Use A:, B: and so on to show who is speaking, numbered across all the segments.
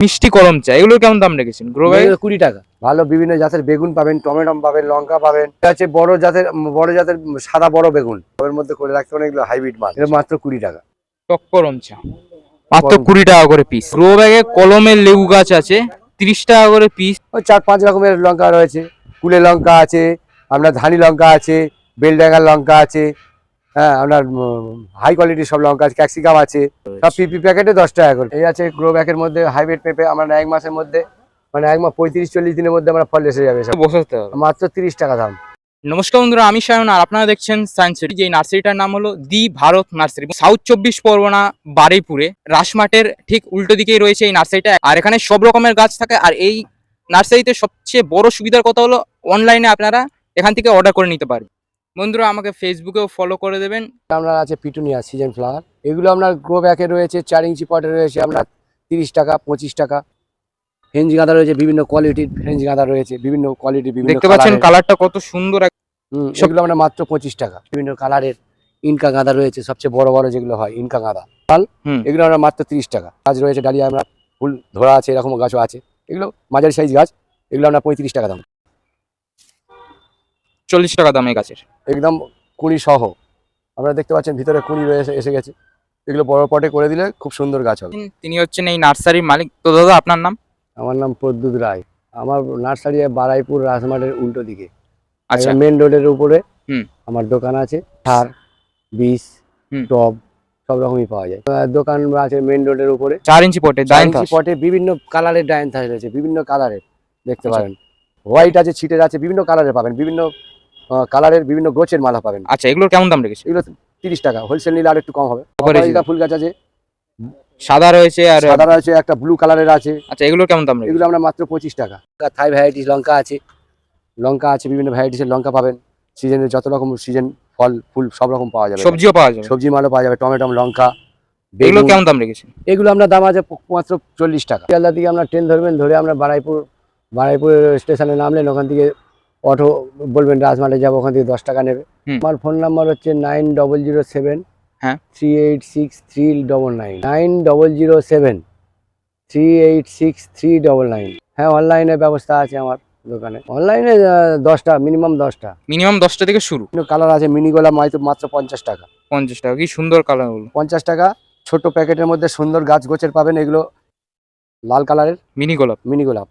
A: মিষ্টি কলম চা এগুলো কেমন দাম রেখেছেন? গ্রো ব্যাগ
B: এগুলো কুড়ি টাকা। ভালো বিভিন্ন জাতের বেগুন পাবেন টমেটো পাবেন লঙ্কা পাবেন। হচ্ছে বড় জাতের বড় জাতের সাদা বড় বেগুন। ওর মধ্যে করে রাখতে পারেন এগুলো হাইব্রিড মাল। এটা মাত্র কুড়ি টাকা।
A: টক কলম চা। মাত্র কুড়ি টাকা করে পিস গ্রো ব্যাগে কলমের লেবু গাছ আছে তিরিশ টাকা করে পিস
B: ওই চার পাঁচ রকমের লঙ্কা রয়েছে। কুলে লঙ্কা আছে আপনার ধানি লঙ্কা আছে বেলডাঙ্গার লঙ্কা আছে হ্যাঁ আপনার হাই কোয়ালিটির সব লঙ্কা আছে ক্যাপসিকাম আছে সব পিপি প্যাকেটে দশ টাকা করে। এই আছে গ্রো ব্যাগের মধ্যে হাইব্রিড পেঁপে আমরা এক মাসের মধ্যে মানে এক মাস পঁয়ত্রিশ চল্লিশ দিনের মধ্যে আমরা ফল এসে যাবে
A: বসাতে হবে।
B: মাত্র তিরিশ টাকা দাম।
A: নমস্কার বন্ধুরা আমি সায়ন আর আপনারা দেখছেন সায়েন্স সিটি যে নার্সারিটার নাম হলো দি ভারত নার্সারি। সাউথ চব্বিশ পরগনা বারুইপুরে রাসমাটের ঠিক উল্টো দিকেই রয়েছে এই নার্সারিটা। আর এখানে সব রকমের গাছ থাকে আর এই নার্সারিতে সবচেয়ে বড় সুবিধার কথা হলো অনলাইনে আপনারা এখান থেকে অর্ডার করে নিতে পারবেন। বন্ধুরা আমাকে ফেসবুকেও ফলো করে দেবেন।
B: আপনার আছে পিটুনিয়া সিজন ফ্লাওয়ার এগুলো আপনার গ্রো ব্যাগে রয়েছে চার ইঞ্চি পটে রয়েছে আপনার তিরিশ টাকা পঁচিশ টাকা। ফ্রেঞ্চ গাঁদা রয়েছে বিভিন্ন কোয়ালিটির ফ্রেঞ্চ গাঁদা রয়েছে বিভিন্ন কোয়ালিটির বিভিন্ন
A: দেখতে পাচ্ছেন কালারটা কত সুন্দর
B: হুম, আমরা মাত্র পঁচিশ টাকা। বিভিন্ন কালারের ইনকা গাঁদা রয়েছে সবচেয়ে বড় বড় যেগুলো হয় ইনকা গাঁদা।
A: হুম।
B: এগুলো আমরা মাত্র তিরিশ টাকা। গাছ রয়েছে ডালিয়া আমরা ফুল ধরা আছে এরকম গাছও আছে। এগুলো মাঝারি সাইজ গাছ এগুলো আমরা পঁয়ত্রিশ টাকা দাম।
A: চল্লিশ টাকা দামে গাছের।
B: একদম কুড়ি সহ। আপনারা দেখতে পাচ্ছেন ভিতরে কুড়ি রয়েছে এসে গেছে। এগুলো বড় পটে করে দিলে খুব সুন্দর গাছ হবে।
A: তিনি হচ্ছেন এই নার্সারির মালিক। তো দাদা আপনার নাম?
B: আমার নাম প্রদ্যুৎ রায়। আমার নার্সারি বারাইপুর রাজমাঠের উল্টো দিকে।
A: আচ্ছা।
B: মেন রোডের উপরে আমার দোকান আছে। সার বীজ টব সব রকমই পাওয়া যায়। দোকান আছে মেন রোডের উপরে।
A: চার ইঞ্চি পটে
B: চার ইঞ্চি পটে বিভিন্ন কালারের ডায়ান্থাস রয়েছে বিভিন্ন কালারের। দেখতে
A: আচ্ছা।
B: পারেন। হোয়াইট আছে ছিটের আছে বিভিন্ন কালারের পাবেন। বিভিন্ন কালারের বিভিন্ন গোছের মালা পাবেন।
A: আচ্ছা এগুলোর কেমন দাম রেখেছে
B: এগুলো তিরিশ টাকা হোলসেল নিলে আর একটু কম হবে। ফুল গাছ আছে
A: সাদা রয়েছে আর
B: সাদা আছে একটা ব্লু কালারের আছে।
A: আচ্ছা এগুলোর কেমন দাম
B: এগুলো আমরা মাত্র পঁচিশ টাকা। থাই ভ্যারাইটিস লঙ্কা আছে। লঙ্কা আছে বিভিন্ন ভ্যারাইটিসের লঙ্কা পাবেন। সিজনের যত রকম সিজন ফল ফুল সব রকম পাওয়া যাবে।
A: সবজিও পাওয়া যাবে।
B: সবজি মালও পাওয়া যাবে টমেটো লঙ্কা
A: এগুলো কেমন দাম রেখেছে
B: এগুলো আমরা দাম আছে মাত্র চল্লিশ টাকা। শিয়ালদা থেকে আমরা ট্রেন ধরবেন ধরে আমরা বারাইপুর বারাইপুর স্টেশনে নামলেন ওখান থেকে অটো বলবেন রাজমালে যাব ওখান থেকে দশ টাকা নেবে। আমার ফোন নাম্বার হচ্ছে নাইন ডবল জিরো সেভেন
A: হ্যাঁ।
B: Three eight six three double nine. Nine double zero seven three eight six three double nine. হ্যাঁ অনলাইনে ব্যবস্থা আছে আমার দোকানে। অনলাইনে দশটা মিনিমাম দশটা।
A: মিনিমাম দশটা থেকে শুরু।
B: কালার আছে মিনি গোলাপ মাত্র পঞ্চাশ টাকা।
A: পঞ্চাশ টাকা কি সুন্দর কালার
B: পঞ্চাশ টাকা ছোট প্যাকেটের মধ্যে সুন্দর গাছ গোছের পাবেন এগুলো লাল কালারের।
A: মিনি গোলাপ।
B: মিনি গোলাপ।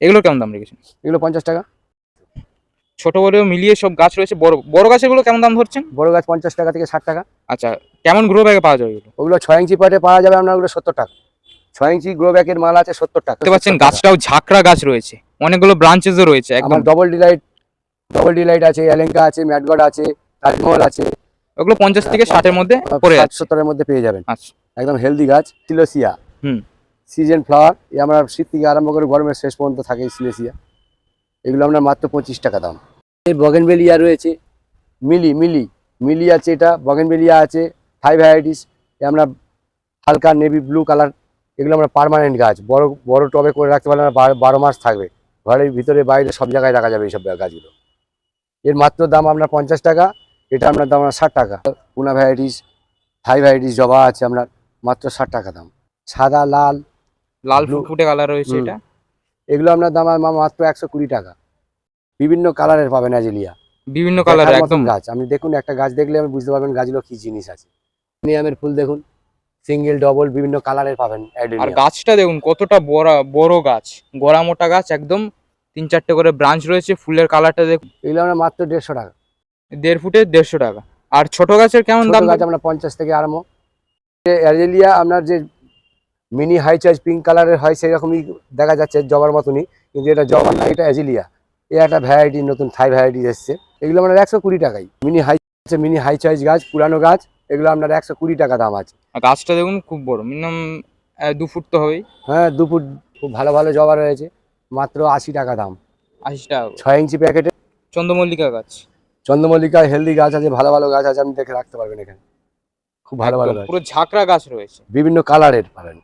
A: এগুলো কেমন দাম রেখেছেন?
B: এগুলো পঞ্চাশ টাকা।
A: ছোট বড় মিলিয়ে সব গাছ রয়েছে। বড় বড় গাছেরগুলো কেমন দাম ধরছেন?
B: বড় গাছ পঞ্চাশ টাকা থেকে ষাট টাকা।
A: আচ্ছা কেমন গ্রো ব্যাগে পাওয়া যাবে এগুলো?
B: ওগুলো ছয় ইঞ্চি পাটে পাওয়া যাবে আপনার ওগুলো সত্তর টাকা। ছয় ইঞ্চি গ্রো ব্যাগের মাল আছে সত্তর টাকা।
A: দেখতে পাচ্ছেন গাছটাও ঝাঁকড়া গাছ রয়েছে। অনেকগুলো ব্রাঞ্চেসও রয়েছে একদম।
B: ডবল ডিলাইট ডবল ডিলাইট আছে এলেঙ্কা আছে ম্যাটগড আছে তাজমহল আছে।
A: ওগুলো পঞ্চাশ থেকে ষাটের মধ্যে পড়ে যাচ্ছে
B: সত্তরের মধ্যে পেয়ে যাবেন।
A: আচ্ছা।
B: একদম হেলদি গাছ সিলোসিয়া।
A: হুম।
B: সিজন ফ্লাওয়ার এই আমরা শীত থেকে আরম্ভ করে গরমের শেষ পর্যন্ত থাকে সিলোসিয়া। এগুলো আমরা মাত্র পঁচিশ টাকা দাম। এই বগেনবেলিয়া রয়েছে। মিলি মিলি মিলি আছে এটা বগেনবেলিয়া আছে হাই ভ্যারাইটিস আমরা হালকা নেভি ব্লু কালার এগুলো আমরা পার্মানেন্ট গাছ। বড় বড় টবে করে রাখতে পারলে বারো- বারো মাস থাকবে। ঘরের ভিতরে বাইরে সব জায়গায় রাখা যাবে এইসব গাছগুলো। এর মাত্র দাম আপনার পঞ্চাশ টাকা এটা আপনার দাম আপনার ষাট টাকা। পুনা ভ্যারাইটিস হাই ভ্যারাইটিস জবা আছে আপনার মাত্র ষাট টাকা দাম। সাদা লাল
A: লাল ফুটফুটে কালার রয়েছে এটা।
B: এগুলো আপনার দাম মাত্র একশো কুড়ি টাকা। বিভিন্ন কালারের পাবেন অ্যাজেলিয়া।
A: বিভিন্ন কালার
B: দেখার
A: একদম।
B: গাছ। আপনি দেখুন একটা গাছ দেখলে আমি বুঝতে পারবেন গাছগুলো কি জিনিস আছে। নিয়ামের ফুল দেখুন সিঙ্গেল ডবল বিভিন্ন কালারের পাবেন
A: আর গাছটা দেখুন কতটা বড় বড় গাছ। গোড়া মোটা গাছ একদম। তিন চারটে করে ব্রাঞ্চ রয়েছে ফুলের কালারটা দেখুন।
B: এগুলো আমরা মাত্র দেড়শো টাকা।
A: দেড় ফুটে দেড়শো টাকা। আর ছোট গাছের কেমন দাম
B: গাছ আমরা পঞ্চাশ থেকে আরম্ভ। অ্যাজেলিয়া আপনার যে মিনি হাই চার্জ পিঙ্ক কালারের হয় সেই রকমই দেখা যাচ্ছে জবার মতনই কিন্তু এটা জবার না এটা অ্যাজিলিয়া এই একটা ভ্যারাইটি নতুন থাই ভ্যারাইটি এসছে। এগুলো আমরা একশো কুড়ি টাকাই। Mini high mini high charge গাছ পুরানো গাছ এগুলো আপনার একশো কুড়ি টাকা দাম আছে।
A: গাছটা দেখুন খুব বড় মিনিমাম দু ফুট তো হবেই।
B: হ্যাঁ দু ফুট খুব ভালো ভালো জবা রয়েছে মাত্র আশি টাকা দাম।
A: আশি টাকা
B: ছয় ইঞ্চি প্যাকেটে।
A: চন্দ্রমল্লিকা গাছ।
B: চন্দ্রমল্লিকা হেলদি গাছ আছে ভালো ভালো গাছ আছে আপনি দেখে রাখতে পারবেন এখানে। খুব ভালো ভালো
A: পুরো ঝাঁকড়া গাছ রয়েছে।
B: বিভিন্ন কালারের পাবেন।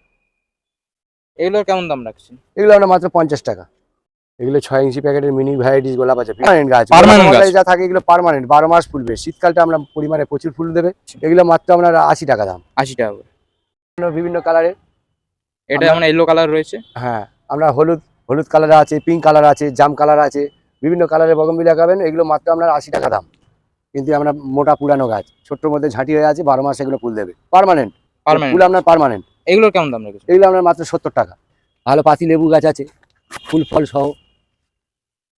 A: এগুলোর কেমন দাম রাখছেন?
B: এগুলো আমরা মাত্র পঞ্চাশ টাকা। এগুলো ছয় ইঞ্চি প্যাকেটের মিনি ভ্যারাইটিস গোলাপ আছে। পার্মানেন্ট গাছ। যা থাকে এগুলো পার্মানেন্ট বারো মাস ফুলবে। শীতকালটা আমরা পরিমাণে প্রচুর ফুল দেবে। এগুলো মাত্র আপনার আশি টাকা দাম।
A: আশি টাকা
B: বিভিন্ন- কালারের
A: এটা যেমন ইয়েলো কালার রয়েছে?
B: হ্যাঁ। আমরা হলুদ হলুদ কালার আছে পিঙ্ক কালার আছে জাম কালার আছে। বিভিন্ন কালারের বগনবিল লাগাবেন। এগুলো মাত্র আপনার আশি টাকা দাম। কিন্তু আমরা মোটা পুরানো গাছ। ছোট্টর মধ্যে ঝাঁটি হয়ে আছে। বারো মাস এগুলো ফুল দেবে। পার্মানেন্ট ফুল আপনার পার্মানেন্ট
A: এগুলোর কেমন দাম রেখেছে?
B: এগুলো আপনার মাত্র সত্তর টাকা। ভালো পাতি লেবু গাছ আছে ফুল ফল সহ।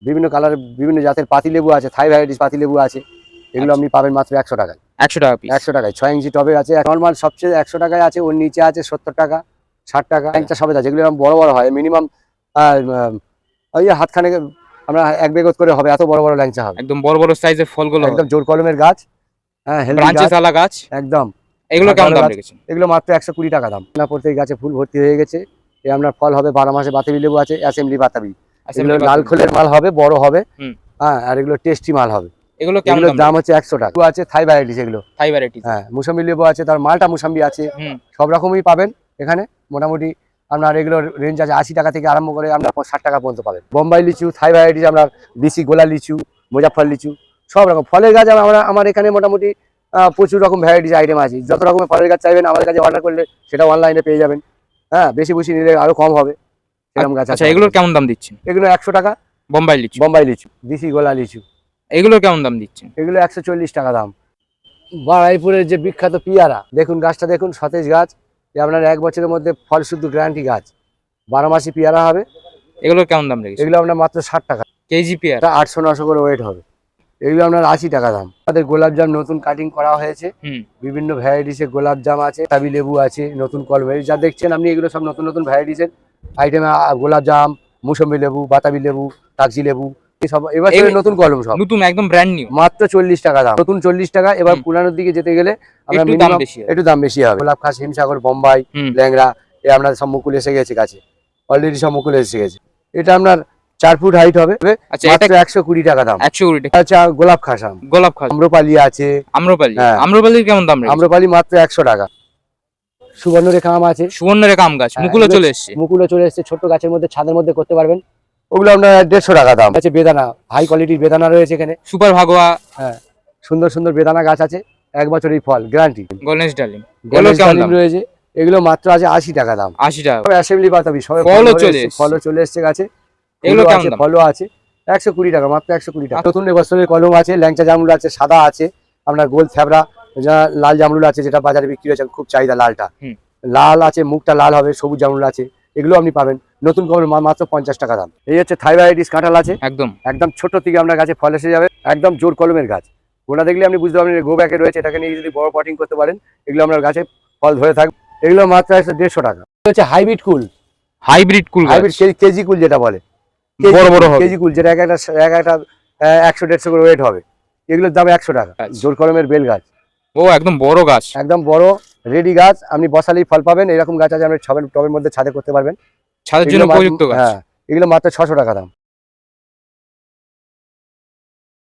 B: বিভিন্ন কালারের বিভিন্ন জাতের পাতি লেবু আছে থাই ভ্যারাইটিস পাতি লেবু আছে। এগুলো
A: আচ্ছা।
B: আপনি পাবেন মাত্র একশো টাকায়।
A: একশো টাকা পিস
B: একশো টাকায়। ছয় ইঞ্চি টবে আছে নর্মাল সবচেয়ে একশো টাকায় আছে ওর নিচে আছে সত্তর টাকা ষাট টাকা একটা সবে আছে। এরকম বড় বড় হয় মিনিমাম ওই হাতখানে আমরা এক বেগত করে হবে এত বড় বড় ল্যাংচা হবে।
A: একদম বড় বড় সাইজের ফলগুলো
B: একদম জোর কলমের গাছ হ্যাঁ গাছ। একদম।
A: এগুলো কেমন দাম রেখেছেন?
B: এগুলো মাত্র একশো কুড়ি টাকা দাম। না পড়তে গাছে ফুল ভর্তি হয়ে গেছে। এ আপনার ফল হবে বারো মাসে বাতাবি লেবু আছে অ্যাসেম্বলি বাতাবি। এগুলো
A: এগুলো
B: লাল খোলের মাল হবে বড় হবে। হ্যাঁ আর এগুলো টেস্টি মাল হবে।
A: এগুলো কেমন
B: এগুলোর
A: দাম
B: হচ্ছে একশো টাকা। আছে থাই ভ্যারাইটিস এগুলো।
A: থাই ভ্যারাইটি
B: হ্যাঁ মুসাম্বি লেবু আছে তার মালটা মুসাম্বি আছে। সব রকমই পাবেন এখানে। মোটামুটি আপনার এগুলোর রেঞ্জ আছে আশি টাকা থেকে আরম্ভ করে আপনার ষাট টাকা পর্যন্ত পাবেন। বোম্বাই লিচু থাই ভ্যারাইটিস আপনার দেশি গোলা লিচু মুজাফর লিচু সব রকম। ফলের গাছ আমরা আমার এখানে মোটামুটি প্রচুর রকম ভ্যারাইটিস আইটেম আছে। যত রকমের ফলের গাছ চাইবেন আমাদের কাছে অর্ডার করলে সেটা অনলাইনে পেয়ে যাবেন। হ্যাঁ বেশি বেশি নিলে আরও কম হবে এরকম গাছ
A: আচ্ছা এগুলোর কেমন দাম দিচ্ছেন?
B: এগুলো একশো টাকা।
A: বোম্বাই লিচু।
B: বোম্বাই লিচু দেশি গোলা লিচু।
A: এগুলোর কেমন দাম দিচ্ছেন?
B: এগুলো একশো চল্লিশ টাকা দাম। বারাইপুরের যে বিখ্যাত পিয়ারা দেখুন গাছটা দেখুন সতেজ গাছ। আপনার এক বছরের মধ্যে ফল শুদ্ধ গ্যারান্টি গাছ। বারো মাসি পেয়ারা হবে।
A: এগুলোর কেমন দাম রেখেছেন?
B: এগুলো আপনার মাত্র ষাট টাকা।
A: কেজি পেয়ার?
B: আটশো নশো করে ওয়েট হবে। এগুলো আপনার আশি টাকা দাম। আমাদের গোলাপজাম নতুন কাটিং করা হয়েছে।
A: হুম।
B: বিভিন্ন ভ্যারাইটিসের গোলাপজাম আছে তাবি লেবু আছে নতুন কলমের যা দেখছেন আপনি এগুলো সব নতুন নতুন ভ্যারাইটিসের আইটেমে গোলাপজাম মুসম্বি লেবু বাতাবি লেবু টাকসি লেবু সব এবার নতুন কলম সব।
A: নতুন একদম ব্র্যান্ড নিউ
B: মাত্র চল্লিশ টাকা দাম। নতুন চল্লিশ টাকা এবার পুরানোর দিকে যেতে গেলে আমরা
A: একটু দাম বেশি হবে।
B: একটু দাম বেশি হবে। গোলাপ খাস হিমসাগর বোম্বাই এ আপনার সব মুকুল এসে গেছে গাছে। অলরেডি সব মুকুল এসে গেছে। এটা আপনার চার ফুট হাইট হবে।
A: আচ্ছা
B: মাত্র একশো কুড়ি টাকা দাম।
A: একশো কুড়ি টাকা।
B: হচ্ছে গোলাপ খাসাম
A: গোলাপ খাস।
B: আম্রপালি আছে।
A: আম্রপালি।
B: হ্যাঁ।
A: আম্রপালির কেমন দাম
B: আম্রপালি মাত্র একশো টাকা। সুবর্ণরেখা আম আছে।
A: সুবর্ণ রেখা আম গাছ।
B: হ্যাঁ,
A: মুকুলও চলে এসছে।
B: মুকুলে চলে এসছে। ছোট গাছের মধ্যে ছাদের মধ্যে করতে পারবেন। ওগুলো আপনার দেড়শো টাকা দাম। আছে বেদানা। হাই কোয়ালিটির বেদানা রয়েছে এখানে।
A: সুপার ভাগোয়া। হ্যাঁ।
B: সুন্দর সুন্দর বেদানা গাছ আছে। এক বছরই ফল গ্যারান্টি
A: গণেশ ডালিম।
B: গণেশ ডালিম রয়েছে। এগুলো মাত্র আছে আশি টাকা দাম।
A: আশি টাকা।
B: অ্যাসেম্বলি পাতাবি। সবাই
A: ফলও চলে।
B: ফলও চলে এসছে গাছে।
A: এগুলো
B: আছে ফলও আছে। একশো কুড়ি টাকা মাত্র একশো কুড়ি টাকা।
A: আচ্ছা।
B: নতুন এবছরের কলম আছে ল্যাংচা জামরুল আছে সাদা আছে আপনার গোল থ্যাবড়া লাল জামরুল আছে যেটা বাজারে বিক্রি হচ্ছে খুব চাহিদা লালটা। লাল আছে মুখটা লাল হবে সবুজ জামরুল আছে এগুলো আপনি পাবেন। নতুন কলম মাত্র পঞ্চাশ টাকা দাম। এই হচ্ছে থাইরয়েডিস কাঁঠাল আছে।
A: একদম।
B: একদম ছোট থেকে আপনার গাছে ফল এসে যাবে একদম জোর কলমের গাছ। গোটা দেখলে আপনি বুঝতে পারবেন গো ব্যাকে রয়েছে এটাকে নিয়ে যদি বড় পটিং করতে পারেন এগুলো আপনার গাছে ফল ধরে থাকবে এগুলো মাত্র একশো দেড়শো টাকা। হচ্ছে হাইব্রিড কুল।
A: হাইব্রিড কুল
B: হাইব্রিড কেজি কুল যেটা বলে।
A: বড় বড় হবে।
B: কেজি কুল যেটা এক একটা এক একটা একশো দেড়শো করে ওয়েট হবে। এগুলোর দাম একশো টাকা।
A: আচ্ছা।
B: জোর কলমের বেল গাছ।
A: ও একদম বড় গাছ।
B: একদম বড় রেডি গাছ। আপনি বসালেই ফল পাবেন। এরকম গাছ আছে আপনি ছবের টবের মধ্যে ছাদে করতে পারবেন।
A: ছাদের জন্য উপযুক্ত গাছ।
B: হ্যাঁ এগুলো মাত্র ছশো টাকা দাম।